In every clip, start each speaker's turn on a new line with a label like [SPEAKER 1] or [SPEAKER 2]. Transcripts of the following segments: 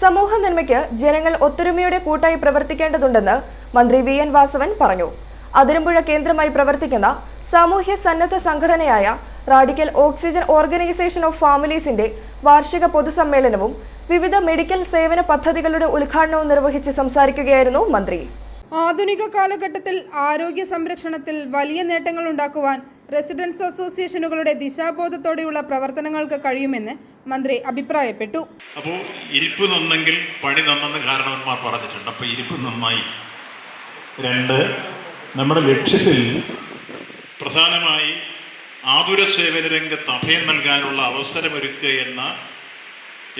[SPEAKER 1] സമൂഹ നന്മയ്ക്ക് ജനങ്ങൾ ഒത്തൊരുമയോടെ കൂട്ടായി പ്രവർത്തിക്കേണ്ടതുണ്ടെന്ന് മന്ത്രി വി എൻ വാസവൻ പറഞ്ഞു. അതിരമ്പുഴ കേന്ദ്രമായി പ്രവർത്തിക്കുന്ന സാമൂഹ്യ സന്നദ്ധ സംഘടനയായ റാഡിക്കൽ ഓക്സിജൻ ഓർഗനൈസേഷൻ ഓഫ് ഫാമിലീസിന്റെ വാർഷിക പൊതുസമ്മേളനവും വിവിധ മെഡിക്കൽ സേവന പദ്ധതികളുടെ ഉദ്ഘാടനവും നിർവഹിച്ച് സംസാരിക്കുകയായിരുന്നു മന്ത്രി.
[SPEAKER 2] ആധുനിക കാലഘട്ടത്തിൽ ആരോഗ്യ സംരക്ഷണത്തിൽ വലിയ നേട്ടങ്ങൾ ഉണ്ടാക്കുവാൻ റെസിഡൻസ് അസോസിയേഷനുകളുടെ ദിശാബോധത്തോടെയുള്ള പ്രവർത്തനങ്ങൾക്ക് കഴിയുമെന്ന് മന്ത്രി അഭിപ്രായപ്പെട്ടു.
[SPEAKER 3] അപ്പോൾ ഇരിപ്പ് നന്നെങ്കിൽ പണി നന്നെന്ന് കാരണവന്മാർ പറഞ്ഞിട്ടുണ്ട്. അപ്പോൾ ഇരിപ്പ് നന്നായി. രണ്ട് നമ്മുടെ ലക്ഷ്യത്തിൽ പ്രധാനമായി ആതുര സേവന രംഗത്ത് അഭയം നൽകാനുള്ള അവസരമൊരുക്കുക എന്ന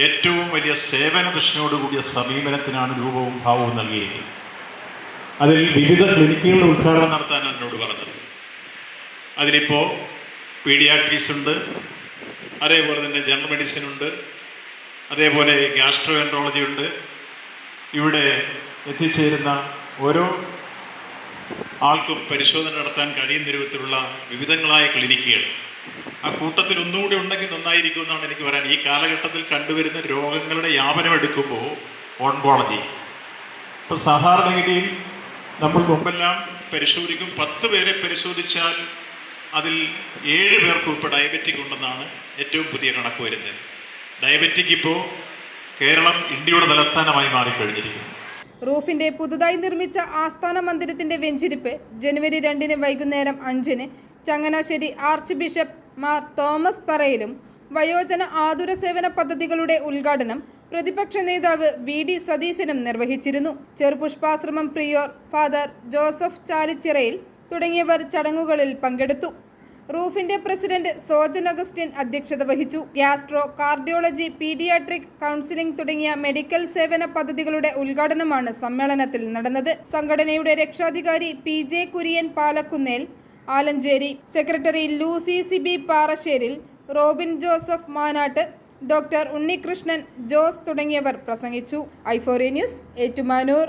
[SPEAKER 3] ഏറ്റവും വലിയ സേവന ദൃഷ്ടിയോടുകൂടിയ സമീപനത്തിനാണ് രൂപവും ഭാവവും നൽകിയിരിക്കുന്നത്. അതിൽ വിവിധ ക്ലിനിക്കുകളുടെ ഉദ്ഘാടനം നടത്താൻ എന്നോട് പറഞ്ഞത്. അതിലിപ്പോൾ പീഡിയാട്രീസ് ഉണ്ട് അതേപോലെ തന്നെ ജനറൽ മെഡിസിൻ ഉണ്ട് അതേപോലെ ഗ്യാസ്ട്രോ എൻട്രോളജി ഉണ്ട്. ഇവിടെ എത്തിച്ചേരുന്ന ഓരോ ആൾക്കും പരിശോധന നടത്താൻ കഴിയുന്ന രൂപത്തിലുള്ള വിവിധങ്ങളായ ക്ലിനിക്കുകൾ. ആ കൂട്ടത്തിൽ ഒന്നുകൂടി ഉണ്ടെങ്കിൽ നന്നായിരിക്കും എന്നാണ് എനിക്ക് പറയാൻ. ഈ കാലഘട്ടത്തിൽ കണ്ടുവരുന്ന രോഗങ്ങളുടെ യാപനം എടുക്കുമ്പോൾ ഓൺകോളജി. ഇപ്പം സാധാരണഗതിയിൽ നമ്മൾ മുമ്പെല്ലാം പരിശോധിക്കും. പത്ത് പേരെ പരിശോധിച്ചാൽ അതിൽ ഏഴ് പേർക്ക് ഇപ്പോൾ ഡയബറ്റിക് ഉണ്ടെന്നാണ് ഏറ്റവും പുതിയ കണക്ക് വരുന്നത്. ഡയബറ്റിക് ഇപ്പോൾ കേരളം ഇന്ത്യയുടെ തലസ്ഥാനമായി മാറിക്കഴിഞ്ഞിരിക്കുന്നു.
[SPEAKER 2] റൂഫിന്റെ പുതുതായി നിർമ്മിച്ച ആസ്ഥാന മന്ദിരത്തിന്റെ വെഞ്ചിരിപ്പ് ജനുവരി രണ്ടിന് വൈകുന്നേരം അഞ്ചിന് Changanassery archbishop Mar Thomas തറയിലും വയോജന ആതുര സേവന പദ്ധതികളുടെ ഉദ്ഘാടനം പ്രതിപക്ഷ നേതാവ് വി ഡി സതീശനും നിർവഹിച്ചിരുന്നു. ചെറുപുഷ്പാശ്രമം പ്രിയോർ ഫാദർ ജോസഫ് ചാലിച്ചിറയിൽ തുടങ്ങിയവർ ചടങ്ങുകളിൽ പങ്കെടുത്തു. റൂഫിന്റെ പ്രസിഡന്റ് സോജൻ അഗസ്റ്റിൻ അധ്യക്ഷത വഹിച്ചു. ഗ്യാസ്ട്രോ കാർഡിയോളജി പീഡിയാട്രിക് കൗൺസിലിംഗ് തുടങ്ങിയ മെഡിക്കൽ സേവന പദ്ധതികളുടെ ഉദ്ഘാടനമാണ് സമ്മേളനത്തിൽ നടന്നത്. സംഘടനയുടെ രക്ഷാധികാരി P J Kurian Palakkunnel Alancheri. Secretary Lucy Sibi Parasseril Robin Joseph Manatt. Doctor Unnikrishnan Jose തുടങ്ങിയവർ പ്രസംഗിച്ചു. ഐഫോറി ന്യൂസ് ഏറ്റുമാനൂർ.